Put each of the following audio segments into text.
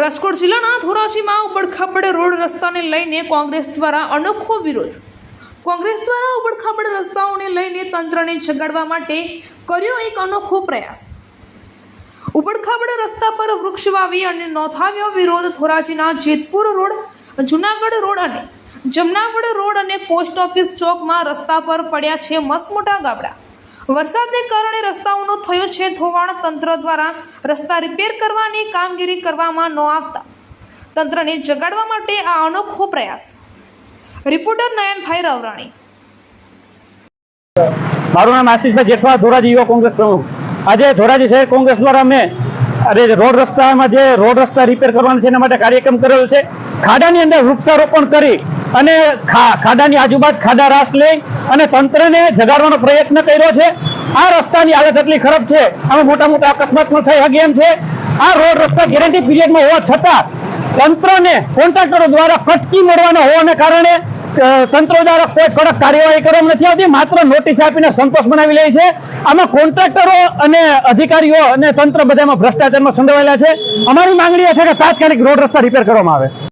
રાજકોટ જિલ્લાના ધોરાજીમાં ઉબડખાબડ રોડ રસ્તાને લઈને કોંગ્રેસ દ્વારા અનોખો વિરોધ. કોંગ્રેસ દ્વારા ઉબડખાબડ રસ્તાઓને લઈને તંત્રને જગાડવા માટે કર્યો એક અનોખો પ્રયાસ. ઉબડખાબડ રસ્તા પર વૃક્ષ વાવી અને નોંધાવ્યો વિરોધ ધોરાજીના જેતપુર રોડ, જુનાગઢ રોડ અને જમનાગઢ રોડ અને પોસ્ટ ઓફિસ ચોકમાં રસ્તા પર પડ્યા છે મસમોટા ગાબડા. વરસાદને કારણે રસ્તાઓનો થયો છે ધોવાણ તંત્ર દ્વારા રસ્તા રિપેર કરવાની કામગીરી કરવામાં ન આવતા તંત્રને જગાડવા માટે આ અનોખો પ્રયાસ. રિપોર્ટર નયનભાઈ રવરાણી. મારું નામ આશીષભાઈ જેઠવા, ધોરાજી યુવા કોંગ્રેસ પ્રમુખ. આજે ધોરાજી શહેર કોંગ્રેસ દ્વારા અમે અરે રોડ રસ્તામાં જે રોડ રસ્તા રિપેર કરવાનો છે એના માટે કાર્યક્રમ કરેલો છે. ખાડાની અંદર વૃક્ષારોપણ કરી અને ખાડાની આજુબાજુ ખાડા રાસ લઈ અને તંત્રને જગાડવાનો પ્રયત્ન કર્યો છે. આ રસ્તાની હાલત એટલી ખરાબ છે. આમાં મોટા મોટા અકસ્માત પણ શકે એમ છે. આ રોડ રસ્તા ગેરંટી પીરિયડમાં હોવા છતાં તંત્રને કોન્ટ્રાક્ટરો દ્વારા ફટકી મળવાના હોવાને કારણે તંત્ર દ્વારા કોઈ કડક કાર્યવાહી કરવામાં નથી આવતી. માત્ર નોટિસ આપીને સંતોષ બનાવી લે છે. આમાં કોન્ટ્રાક્ટરો અને અધિકારીઓ અને તંત્ર બધામાં ભ્રષ્ટાચારમાં સંડોવાયેલા છે. અમારી માંગણી એ છે કે તાત્કાલિક રોડ રસ્તા રિપેર કરવામાં આવે.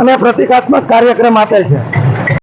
અને પ્રતિકાત્મક કાર્યક્રમ આપે છે.